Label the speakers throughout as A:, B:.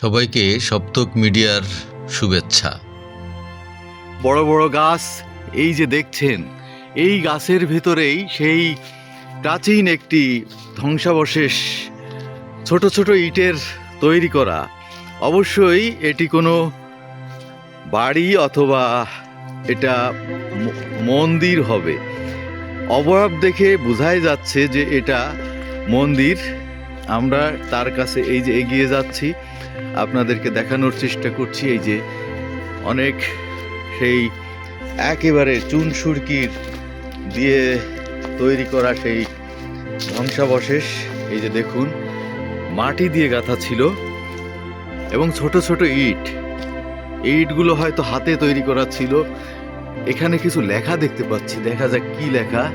A: সবাইকে সপ্তক মিডিয়ার শুভেচ্ছা।
B: বড় বড় গাছ, এই যে দেখছেন, এই গাছের ভেতরেই সেই প্রাচীন একটি ধ্বংসাবশেষ, ছোট ছোট ইটের তৈরি করা। অবশ্যই এটি কোনো বাড়ি অথবা এটা মন্দির হবে। অবয়ব দেখে বোঝাই যাচ্ছে যে এটা মন্দির। আমরা তার কাছে এই যে এগিয়ে যাচ্ছি। আপনাদেরকে দেখানোর চেষ্টা করছি এই যে অনেক সেই একেবারে চুন সুরকির দিয়ে তৈরি করা সেই ধ্বংসাবশেষ। এই যে দেখুন, মাটি দিয়ে গাঁথা ছিল এবং ছোট ছোট ইট। ইটগুলো হয়তো হাতে তৈরি করা ছিল। এখানে কিছু লেখা দেখতে পাচ্ছি। দেখা যাক কি লেখা।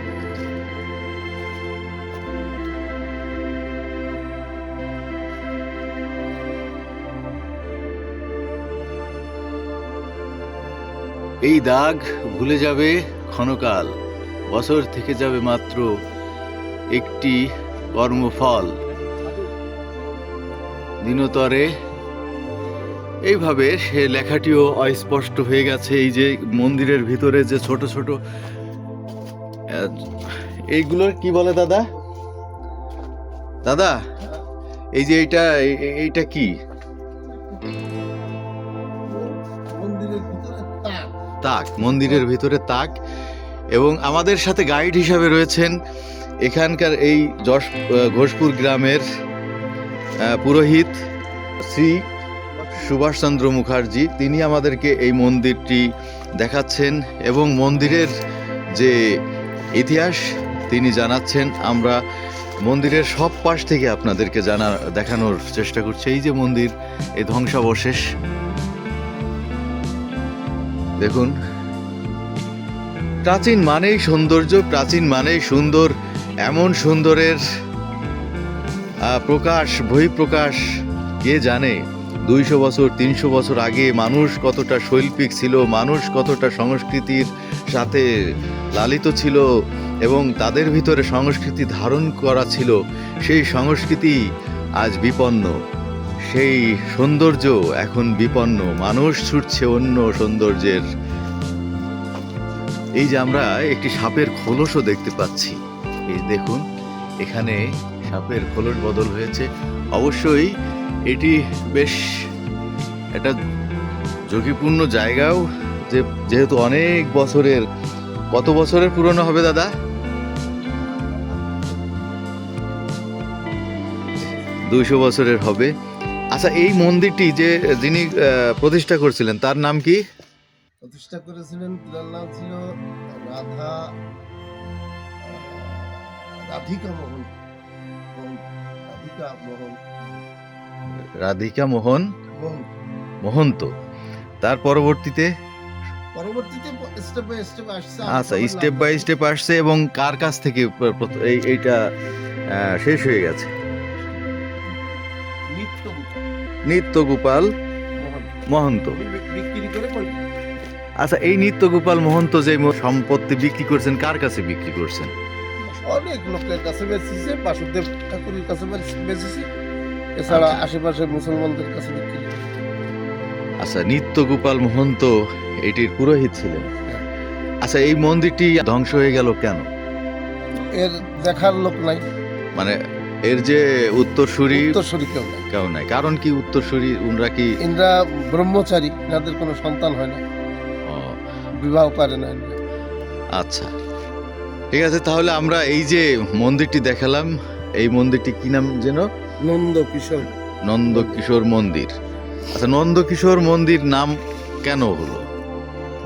B: এই দাগ ভুলে যাবে ক্ষণকাল বছর থেকে যাবে মাত্র একটি কর্মফল। দিনতরে এইভাবে সে লেখাটিও অস্পষ্ট হয়ে গেছে এই যে মন্দিরের ভিতরে যে ছোট ছোট আহ, এইগুলোর কি বলে দাদা? দাদা এই যে এইটা এই- এই- এইটা কি?
C: মন্দিরের ভিতরে তাক
B: তাক, মন্দিরের ভিতরে তাক। এবং আমাদের সাথে গাইড হিসাবে রয়েছেন এখানকার এই যশ ঘোষপুর গ্রামের পুরোহিত শ্রী সুভাষচন্দ্র মুখার্জি। তিনি আমাদেরকে এই মন্দিরটি দেখাচ্ছেন এবং মন্দিরের যে ইতিহাস, তিনি জানাচ্ছেন। আমরা মন্দিরের সব পাশ থেকে আপনাদেরকে জানা, দেখানোর চেষ্টা করছি। এই যে মন্দির এই ধ্বংসাবশেষ। দেখুন। প্রাচীন মানেই সৌন্দর্য, প্রাচীন মানেই সুন্দর, এমন সুন্দরের প্রকাশ, বহিঃপ্রকাশ, কে জানে? দুইশো বছর, তিনশো বছর আগে মানুষ কতটা শৈল্পিক ছিল, মানুষ কতটা সংস্কৃতির সাথে লালিত ছিল এবং তাদের ভিতরে সংস্কৃতি ধারণ করা ছিল, সেই সংস্কৃতি আজ বিপন্ন। সেই সৌন্দর্য এখন বিপন্ন। মানুষ ছুটছে অন্য সৌন্দর্যের। এই যে আমরা একটি সাপের খোলসও দেখতে পাচ্ছি। এই দেখুন, এখানে সাপের খোলস বদল হয়েছে। অবশ্যই এটি বেশ একটা ঝুঁকিপূর্ণ জায়গাও। যে যেহেতু অনেক বছরের, কত বছরের পুরনো হবে দাদা? দুইশো বছরের হবে। আচ্ছা এই মন্দিরটি যে যিনি প্রতিষ্ঠা করছিলেন তার নাম কি?
C: প্রতিষ্ঠা করেছিলেন তার নাম ছিল রাধা রাধিকা মোহন। রাধিকা মোহন।
B: রাধিকা মোহন?
C: মোহন।
B: মহন্ত। তার পরবর্তীতে?
C: পরবর্তীতে স্টেপ বাই স্টেপ আসছে
B: আচ্ছা স্টেপ বাই স্টেপ আসছে এবং কার কাছ থেকে এই এইটা শেষ হয়ে গেছে?
C: নিত্য
B: গোপাল মহন্ত।
C: বিক্রি করে
B: আচ্ছা এই নিত্য গোপাল মহন্ত যে সম্পত্তি বিক্রি করছেন কার কাছে বিক্রি করছেন?
C: অনেক লোকের কাছে বেচেছে বাসুদেব ঠাকুরের কাছে বেচ- বেচেছে। এছাড়া
B: আচ্ছা।
C: আশেপাশে মুসলমানদের কাছে বিক্রি
B: আচ্ছা নিত্য গোপাল মহন্ত এটির পুরোহিত ছিলেন। আচ্ছা এই মন্দিরটি ধ্বংস হয়ে গেল কেন?
C: এর দেখার লোক নাই।
B: মানে এর যে উত্তরসূরি
C: উত্তরসূরি কেউ নাই।
B: কেউ নাই। কারণ কি উত্তরসূরি? উনরা কি
C: ইন্দ্রা ব্রহ্মচারী এনাদের কোনো সন্তান হয় না। বিবাহ করে না
B: আচ্ছা। ঠিক আছে তাহলে আমরা এই যে মন্দিরটি দেখালাম এই মন্দিরটি কি নাম যেন?
C: নন্দ কিশোর
B: নন্দকিশোর মন্দির। আচ্ছা নন্দকিশোর মন্দির নাম কেন হলো?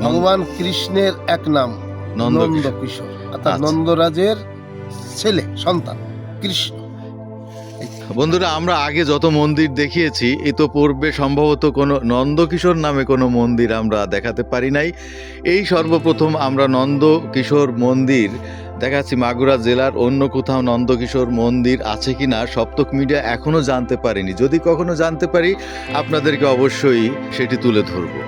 C: ভগবান কৃষ্ণের এক নাম
B: নন্দ
C: নন্দ কিশোর অর্থাৎ
B: আচ্ছা।
C: নন্দরাজের ছেলে সন্তান কৃষ্ণ।
B: বন্ধুরা, আমরা আগে যত মন্দির দেখিয়েছি ইতোপূর্বে সম্ভবত কোনো নন্দকিশোর নামে কোনো মন্দির আমরা দেখাতে পারি নাই। এই সর্বপ্রথম আমরা নন্দকিশোর মন্দির দেখাচ্ছি। মাগুরা জেলার অন্য কোথাও নন্দকিশোর মন্দির আছে কিনা সপ্তক মিডিয়া এখনও জানতে পারিনি। যদি কখনো জানতে পারি, আপনাদেরকে অবশ্যই সেটি তুলে ধরবো।